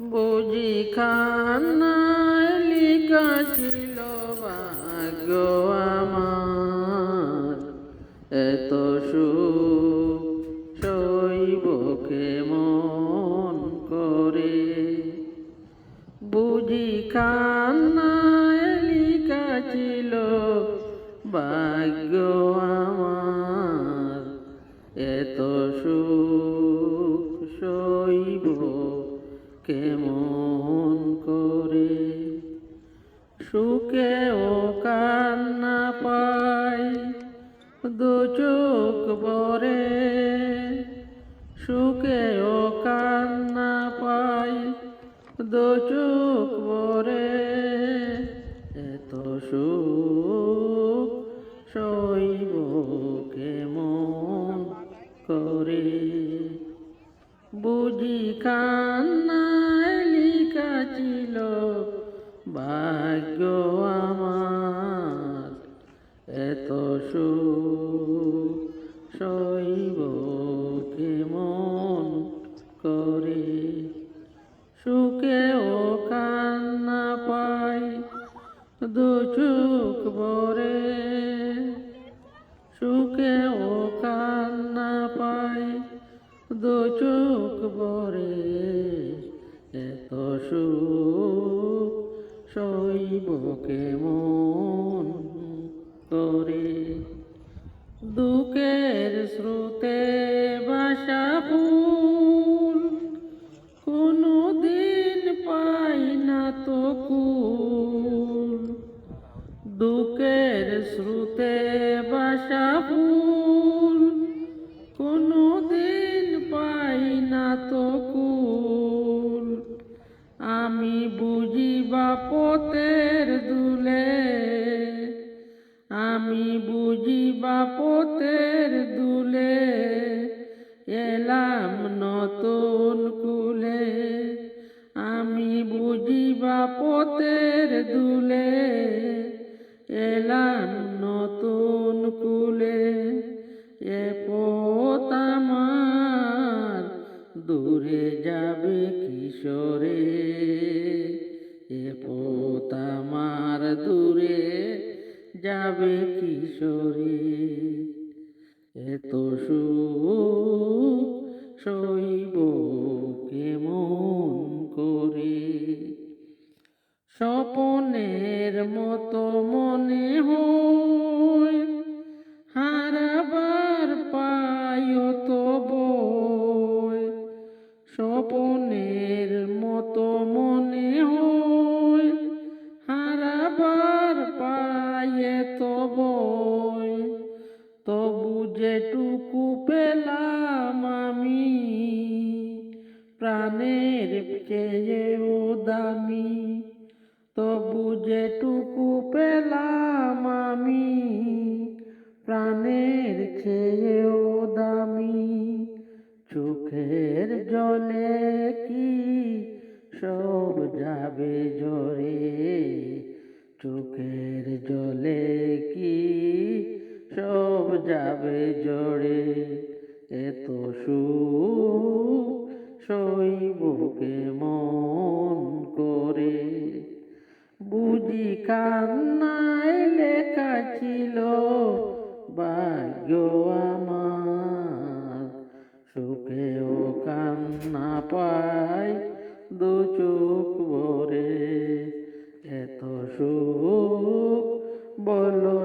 বুঝি খান্নায় লিখা ছিল ভাগ্য আমার এত সুখ শৈব মন করে। বুঝি খান্নায় লিখা ছিল ভাগ্য আমার সুখে ও কান্না পাই দু চোখ বরে এত সুখ সইব কেমন করে? বুঝি কান্নায় করে সুখে ও কান্না পাই দু চোখ ভরে। সুখে ও কান্না পাই দু চোখ ভরে। এত সুখ শৈব কেমন করে? দুঃখের স্রোতে বাপতের দুলে, আমি বুঝি বাপতের দুলে, এলাম নতুন কুলে, আমি বুঝি বাপতের দুলে, এলাম নতুন কুলে, এ পোতামার দূরে যাবে কিশোরে। যাবে কিশোরী? এত সুখ চেয়েও দামি তবু যেটুকু পেলাম আমি, প্রাণের চেয়েও দামি চোখের জলে কি সব যাবে জরে চোখের জলে কি সব যাবে জড়ে এত সুখ শৈব কেমন বুঝি কান্নায় লেখা ছিল, ভাগ্য আমার। সুখেও কান্না পাই দু চোখ ভরে। এত সুখ বলো